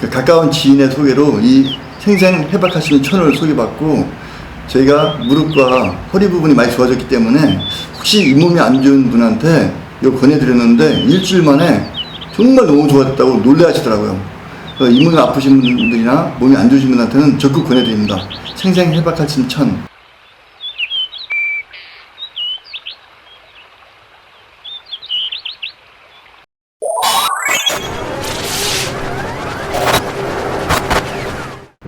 그 가까운 지인의 소개로 이 생생 해박하시는 천을 소개받고 저희가 무릎과 허리 부분이 많이 좋아졌기 때문에 혹시 잇몸이 안 좋은 분한테 이거 권해드렸는데 일주일 만에 정말 너무 좋아졌다고 놀래하시더라고요. 그래서 잇몸이 아프신 분들이나 몸이 안 좋으신 분한테는 적극 권해드립니다. 생생 해박하신 천.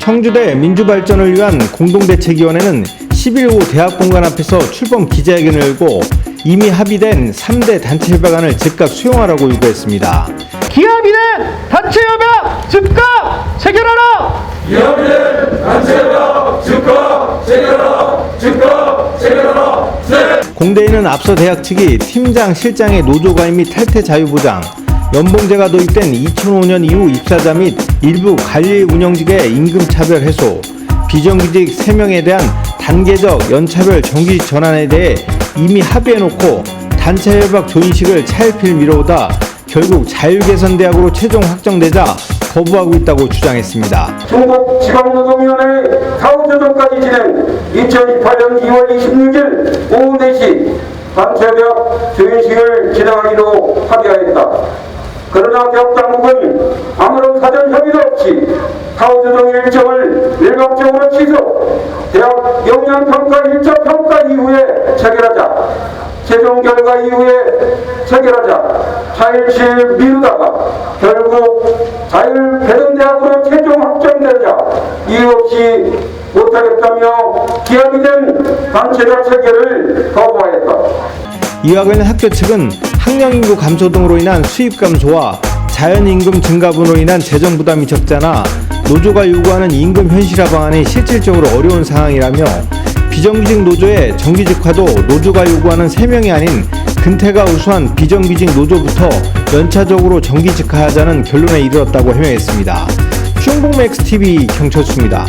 청주대 민주발전을 위한 공동대책위원회는 11호 대학공간 앞에서 출범 기자회견을 열고 이미 합의된 3대 단체 협약안을 즉각 수용하라고 요구했습니다. 기업인은 단체 협약 즉각 체결하라! 기업인은 단체 협약 즉각 체결하라 즉각 체결하라 네. 공대에는 앞서 대학 측이 팀장, 실장의 노조 가입 및 탈퇴 자유 보장, 연봉제가 도입된 2005년 이후 입사자 및 일부 관리 운영직의 임금 차별 해소, 비정규직 3명에 대한 단계적 연차별 정규직 전환에 대해 이미 합의해놓고 단체 협약 조인식을 차일피일 미뤄오다 결국 자율개선대학으로 최종 확정되자 거부하고 있다고 주장했습니다. 중국 지방노동위원회 사후조정까지 진행 2028년 2월 26일 오후 4시 단체협약 조인식을 진행하기로 합의하였다. 그러나 교육당국은 아무런 사전 협의도 없이 사후조정 일방적으로 취소, 대학 영양평가 1차 평가 이후에 체결하자, 최종 결과 이후에 체결하자, 차일치일 미루다가 결국 자율배등대학으로 최종 확정되자. 이유 없이 못하겠다며 기합이 된 단체적 체결을 거부하였다. 이와는 학교 측은 학령 인구 감소 등으로 인한 수입 감소와 자연 임금 증가분으로 인한 재정 부담이 적잖아 노조가 요구하는 임금 현실화 방안이 실질적으로 어려운 상황이라며 비정규직 노조의 정규직화도 노조가 요구하는 3명이 아닌 근태가 우수한 비정규직 노조부터 연차적으로 정규직화하자는 결론에 이르렀다고 해명했습니다. 충북 맥스 TV 경철수입니다.